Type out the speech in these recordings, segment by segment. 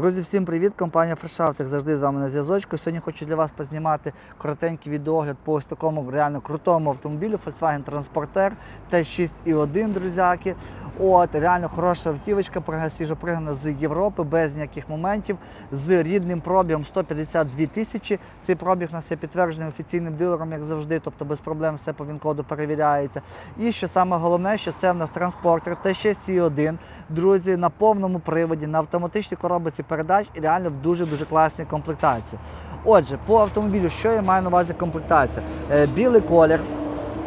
Друзі, всім привіт! Компанія Фрешафт, як завжди з вами на зв'язочку. Сьогодні хочу для вас познімати коротенький відеогляд по ось такому реально крутому автомобілю Volkswagen Transporter T6.1, друзяки. От, реально хороша автівочка, свіжопригнана з Європи, без ніяких моментів, з рідним пробігом 152 тисячі. Цей пробіг у нас є підтверджений офіційним дилером, як завжди, тобто без проблем все по він-коду перевіряється. І що саме головне, що це в нас транспортер T6.1, друзі, на повному приводі, на автоматичній коробці передач і реально в дуже-дуже класній комплектації. Отже, по автомобілю, що я маю на увазі комплектація? Е, білий колір.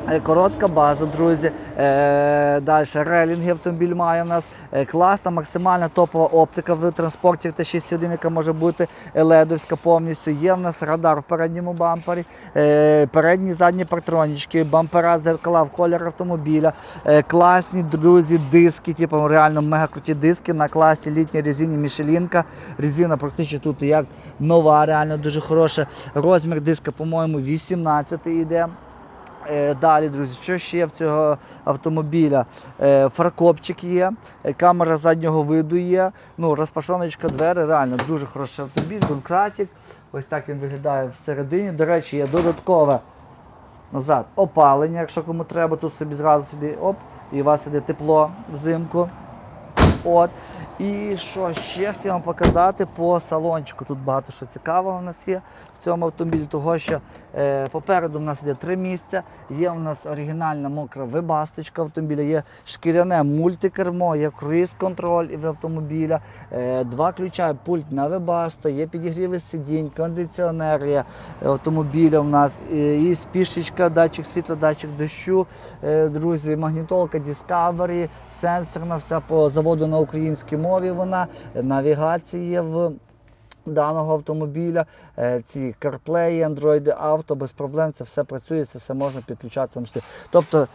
Е, Коротка база, друзі. Е, далі релінги автомобіль має у нас. Е, класна, максимальна топова оптика в транспорті Т61, яка може бути ледовська повністю. Є в нас радар в передньому бампері, передні задні партронічки, бампера, зеркала в колір автомобіля. Класні, друзі, диски, типу реально мега круті диски на класі літній резині Мішелінка. Резина практично тут як нова, реально дуже хороша. Розмір диска, по-моєму, 18 йде. Е, Далі, друзі, що ще в цього автомобіля? Е, Фаркопчик є, е, камера заднього виду є. Ну, розпашоночка двері, реально дуже хороший автомобіль, донкратик. Ось так він виглядає всередині. До речі, є додаткове назад опалення, якщо кому треба, тут собі зразу собі оп, і у вас іде тепло взимку. От. І що ще хотів вам показати по салончику. Тут багато що цікавого у нас є в цьому автомобілі, того що е, попереду в нас є три місця. Є у нас оригінальна мокра вибасточка автомобіля, є шкіряне мультикермо, є круїз-контроль в автомобіля, е, два ключа, пульт на вебасто, є підігріви сидінь, кондиціонер є автомобіля у нас, і, і спішечка, датчик світла, датчик дощу, е, друзі, магнітолка Discovery, сенсорна, все по заводу на українській мові вона, навігація в даного автомобіля, е, ці CarPlay, Android Auto, без проблем це все працює, це все можна підключати. Тобто,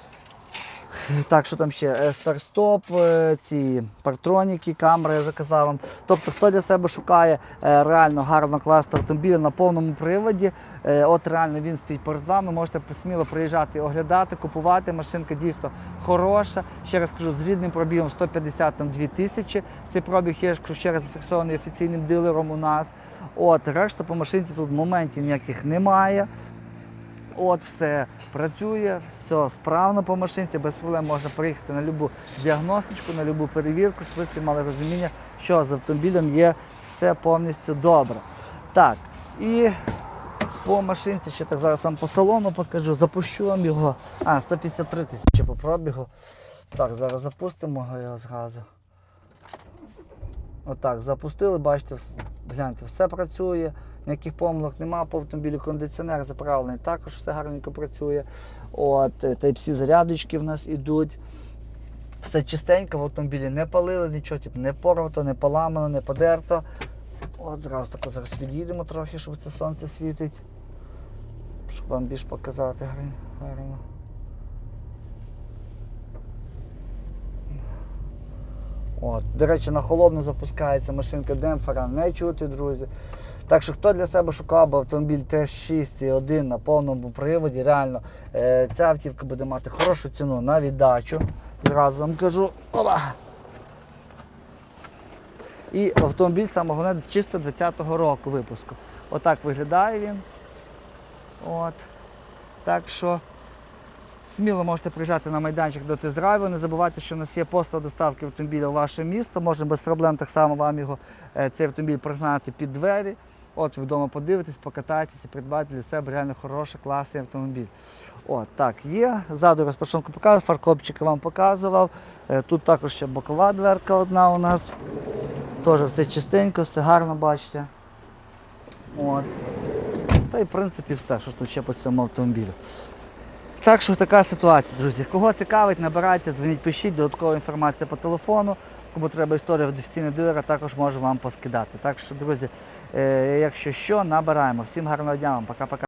так, що там ще? Е, Старт-стоп, е, ці партроніки, камери, я вже казав вам. Тобто, хто для себе шукає е, реально гарно класний автомобіль на повному приводі, от реально він стоїть перед вами, можете сміло приїжджати, оглядати, купувати. Машинка дійсно хороша. Ще раз кажу, з рідним пробігом 152 тисячі. Цей пробіг є, ще раз зафіксований офіційним дилером у нас. От, решта по машинці тут моментів ніяких немає. От все працює, все справно по машинці, без проблем можна приїхати на любу діагностичку, на любу перевірку, щоб ви всі мали розуміння, що з автомобілем є все повністю добре. Так, і по машинці, ще так зараз вам по салону покажу, запущу вам його. А, 153 тисячі по пробігу. Так, зараз запустимо його зразу. Отак, запустили, бачите, гляньте, все працює, ніяких помилок немає по автомобілю, кондиціонер заправлений, також все гарненько працює. От, е, Type-C зарядочки в нас ідуть. Все чистенько в автомобілі не палили, нічого типу, не порвато, не поламано, не подерто. От зразу тако зараз від'їдемо трохи, щоб це сонце світить. Щоб вам більш показати гарно- От. До речі, на холодно запускається машинка демпфера, не чути, друзі. Так що хто для себе шукав би автомобіль Т6.1 на повному приводі, реально е, ця автівка буде мати хорошу ціну на віддачу. Зразу вам кажу. Опа! І автомобіль саме головне чисто 20-го року випуску. Отак виглядає він. От. Так що сміло можете приїжджати на майданчик до тест-драйву. Не забувайте, що у нас є постав доставки автомобіля в ваше місто. Можемо без проблем так само вам його е, цей автомобіль пригнати під двері. От вдома подивитесь, покатайтеся, придбати для себе реально хороший, класний автомобіль. От, так, є. Ззаду розпашонку показував, фаркопчики вам показував. Е, Тут також ще бокова дверка одна у нас. Теж все чистенько, все гарно бачите. От. Та й в принципі все, що тут ще по цьому автомобілю. Так що така ситуація, друзі. Кого цікавить, набирайте, дзвоніть, пишіть, додаткова інформація по телефону. Кому треба історія від офіційного дилера, також можу вам поскидати. Так що, друзі, е, якщо що, набираємо. Всім гарного дня вам, пока-пока.